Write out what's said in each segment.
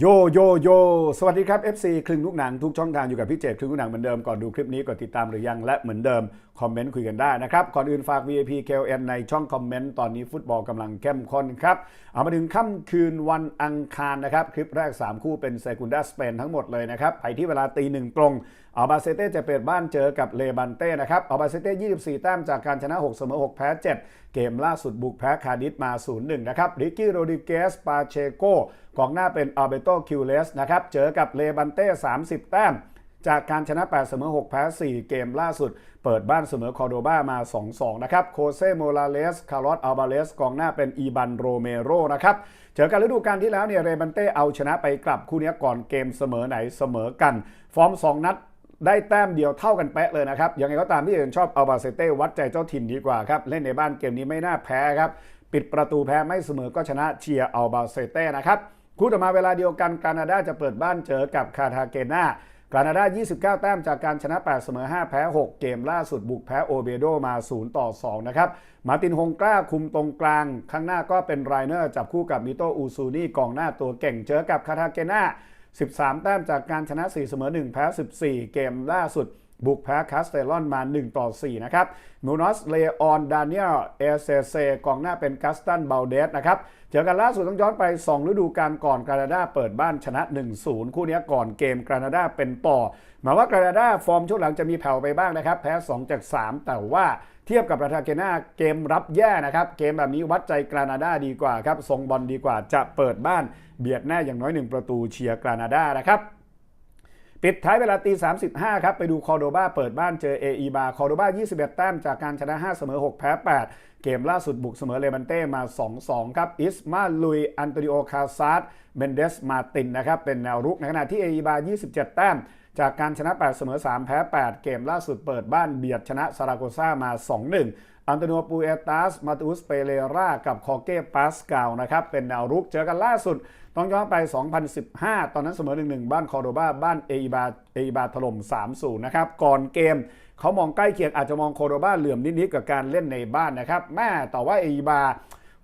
โยโยโยสวัสดีครับ FC คลึงลูกหนังทุกช่องทางอยู่กับพี่เจตคลึงลูกหนังเหมือนเดิม ก่อนดูคลิปนี้กดติดตามหรือยังและเหมือนเดิม คอมเมนต์คุยกันได้นะครับ ก่อนอื่นฝาก VIP KLN ในช่องคอมเมนต์ ตอนนี้ฟุตบอลกำลังเข้มข้นครับ เอามาถึงค่ำคืนวันอังคารนะครับ คลิปแรก 3 คู่เป็นเซกุนดาสเปนทั้งหมดเลยนะครับ ไปที่เวลาตีหนึ่งตรงอัลบาเซเต้จะเปิดบ้านเจอกับเลบันเต้นะครับอัลบาเซเต้ 24 แต้มจากการชนะ 6 เสมอ 6 แพ้ 7 เกมล่าสุดบุกแพ้คาร์ดิสมา 0-1 นะครับริกกี้โรดิเกสปาเชโกกองหน้าเป็นอัลเบโตคิวเลสนะครับเจอกับเลบันเต้ 30 แต้มจากการชนะ 8 เสมอ 6 แพ้ 4 เกมล่าสุด เปิดบ้านเสมอคอโดบามา 2-2 นะครับ โคเซโมลาเลส คาร์ลอสอัลบาเลส กองหน้าเป็นอีบันโรเมโรนะครับ เจอกันฤดูกาลที่แล้วเนี่ย เรบันเต้เอาชนะไปกลับคู่นี้ก่อนเกมเสมอไหนเสมอกัน ฟอร์ม 2 นัด ได้แต้มเดียวเท่ากันเป๊ะเลยนะครับยังไงก็ตามที่เอินชอบอัลบาเซเต้วัดใจเจ้าถิ่นดีกว่าครับ เล่นในบ้านเกมนี้ไม่น่าแพ้ครับ ปิดประตูแพ้ไม่เสมอก็ชนะเชียร์อัลบาเซเต้นะครับคู่ต่อมาเวลาเดียวกันกานาดาจะเปิดบ้านเจอกับคาทาเกนากานาดา 29 แต้มจากการชนะ 8 เสมอ 5 แพ้ 6 เกมล่าสุดบุกแพ้โอเบโดมา 0 ต่อ 2 นะครับ มาตินฮงกล้าคุมตรงกลาง ข้างหน้าก็เป็นไรเนอร์จับคู่กับมิโตอูซูนี่กองหน้าตัวเก่งเจอกับคาทาเกนา 13 แต้มจากการชนะ 4 เสมอ 1 แพ้ 14 เกมล่าสุด บุกแพ้คาสเตลอนมา 1 ต่อ 4 นะครับมูนอสเลออน ดานิเอล เอเซเซกองหน้าเป็นกัสตันเบลเดสนะครับ เจอกันล่าสุดต้องย้อนไป 2 ฤดูกาลก่อนกรานาดาเปิดบ้านชนะ 1-0 คู่นี้ก่อนเกมกรานาดาเป็นต่อ หมายว่ากรานาดาฟอร์มช่วงหลังจะมีแผ่วไปบ้างนะครับ แพ้ 2 จาก 3 แต่ว่าเทียบกับราทาเกนาเกมรับแย่นะครับ เกมแบบนี้วัดใจกรานาดาดีกว่าครับทรงบอลดีกว่าจะเปิดบ้านเบียดแน่อย่างน้อย 1 ประตูเชียร์กรานาดานะครับ ปิดท้ายเวลาตี35ครับไปดูคอร์โดบาเปิดบ้านเจอเออีบาคอร์โดบา21 แต้มจากการชนะ 5 เสมอ 6 แพ้ 8 เกมล่าสุดบุกเสมอเลบันเต้มา 2-2 ครับ อิสมาลุย อันโตนิโอ คาซาร์เมนเดส มาตินนะครับเป็นแนวรุกในขณะที่เออีบา 27 แต้ม จากการชนะ 8 เสมอ 3 แพ้ 8 เกมล่าสุดเปิดบ้านเบียดชนะซาราโกซามา 2-1 อันโตนิโอปูเอตัส มาตูสเปเรรา กับคอเก้ปาสกาลนะครับ เป็นแนวรุกเจอกันล่าสุด ต้องย้อนไป 2015 ตอนนั้นเสมอ 1-1 บ้านคอร์โดบา บ้านเอบาเอบาถล่ม 3-0 นะครับ ก่อนเกมเขามองใกล้เคียงอาจจะมองคอร์โดบาเหลื่อมนิดๆกับการเล่นในบ้านนะครับแม่แต่ว่าเอบา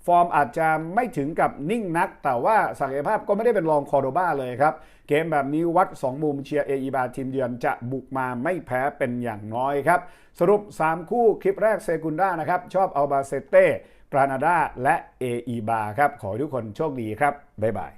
ฟอร์มอาจจะไม่ถึงกับนิ่งนัก แต่ว่าศักยภาพก็ไม่ได้เป็นรองคอร์โดบาเลยครับ เกมแบบนี้วัด 2 มุมเชียร์เออีบาทีมเยือนจะบุกมาไม่แพ้เป็นอย่างน้อยครับ สรุป 3 คู่คลิปแรกเซกุนด้านะครับ ชอบอัลบาเซเต้กรานาดาและเออีบาครับ ขอให้ทุกคนโชคดีครับ บ๊ายบาย